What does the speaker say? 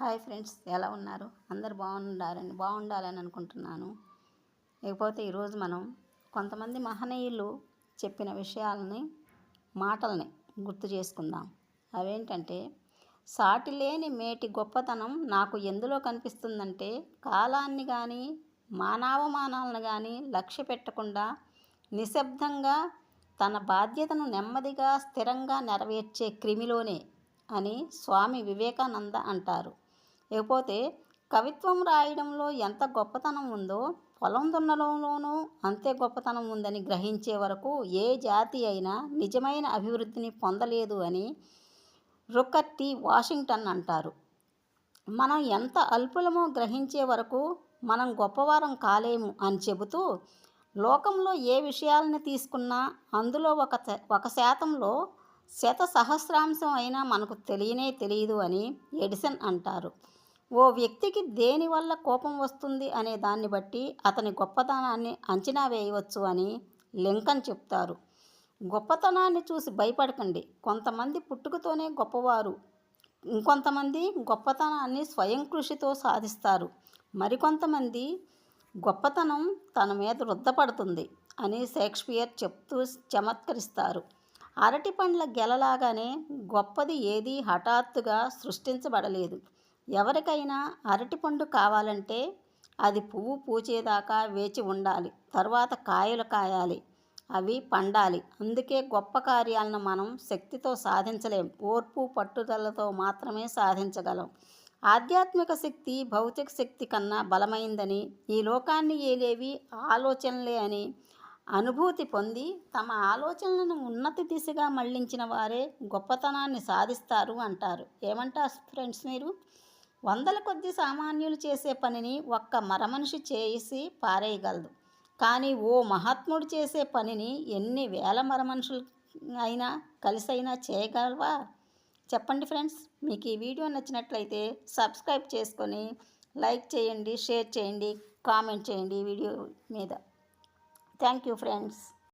Hi friends ఎలా ఉన్నారు? అందరు బాగుండాలని బాగుండాలని అనుకుంటున్నాను. లేకపోతే ఈరోజు మనం కొంతమంది మహనీయులు చెప్పిన విషయాలని మాటల్ని గుర్తు చేసుకుందాం. అవేంటంటే సాటి లేని మేటి గొప్పతనం నాకు ఎందులో కనిపిస్తుందంటే కాలాన్ని కానీ మానవమానాలను కానీ లక్ష్య పెట్టకుండా నిశ్శబ్దంగా తన బాధ్యతను నెమ్మదిగా స్థిరంగా నెరవేర్చే క్రిమిలోనే అని స్వామి వివేకానంద అంటారు. లేకపోతే కవిత్వం రాయడంలో ఎంత గొప్పతనం ఉందో పొలం దున్నడంలోనూ అంతే గొప్పతనం ఉందని గ్రహించే వరకు ఏ జాతి అయినా నిజమైన అభివృద్ధిని పొందలేదు అని రుకర్టీ వాషింగ్టన్ అంటారు. మనం ఎంత అల్పులమో గ్రహించే వరకు మనం గొప్పవారం కాలేము అని చెబుతూ లోకంలో ఏ విషయాలను తీసుకున్నా అందులో ఒక ఒక శాతంలో శత సహస్రాంశం అయినా మనకు తెలియనే తెలియదు అని ఎడిసన్ అంటారు. ఓ వ్యక్తికి దేనివల్ల కోపం వస్తుంది అనే దాన్ని బట్టి అతని గొప్పతనాన్ని అంచనా వేయవచ్చు అని లింకన్ చెప్తారు. గొప్పతనాన్ని చూసి భయపడకండి. కొంతమంది పుట్టుకతోనే గొప్పవారు. ఇంకొంతమంది గొప్పతనాన్ని స్వయం కృషితో సాధిస్తారు. మరికొంతమంది గొప్పతనం తన మీద రుద్దపడుతుంది అని షేక్స్పియర్ చెప్తూ చమత్కరిస్తారు. అరటి పండ్ల గెలలాగానే గొప్పది ఏదీ హఠాత్తుగా సృష్టించబడలేదు. ఎవరికైనా అరటిపండు కావాలంటే అది పువ్వు పూచేదాకా వేచి ఉండాలి. తర్వాత కాయలు కాయాలి. అవి పండాలి. అందుకే గొప్ప కార్యాలను మనం శక్తితో సాధించలేం. ఓర్పు పట్టుదలతో మాత్రమే సాధించగలం. ఆధ్యాత్మిక శక్తి భౌతిక శక్తి కన్నా బలమైందని ఈ లోకాన్ని ఏలేవి ఆలోచనలే అని అనుభూతి పొంది తమ ఆలోచనలను ఉన్నతి దిశగా మళ్ళించిన వారే గొప్పతనాన్ని సాధిస్తారు అంటారు. ఏమంటారు ఫ్రెండ్స్ మీరు? వందల కొద్ది సామాన్యులు చేసే పనిని ఒక్క మరమనిషి చేసి పారేయగలదు. కానీ ఓ మహాత్ముడు చేసే పనిని ఎన్ని వేల మరమనుషులు అయినా కలిసైనా చేయగలవా? చెప్పండి ఫ్రెండ్స్. మీకు ఈ వీడియో నచ్చినట్లయితే సబ్స్క్రైబ్ చేసుకొని లైక్ చేయండి షేర్ చేయండి కామెంట్ చేయండి వీడియో మీద. Thank you friends.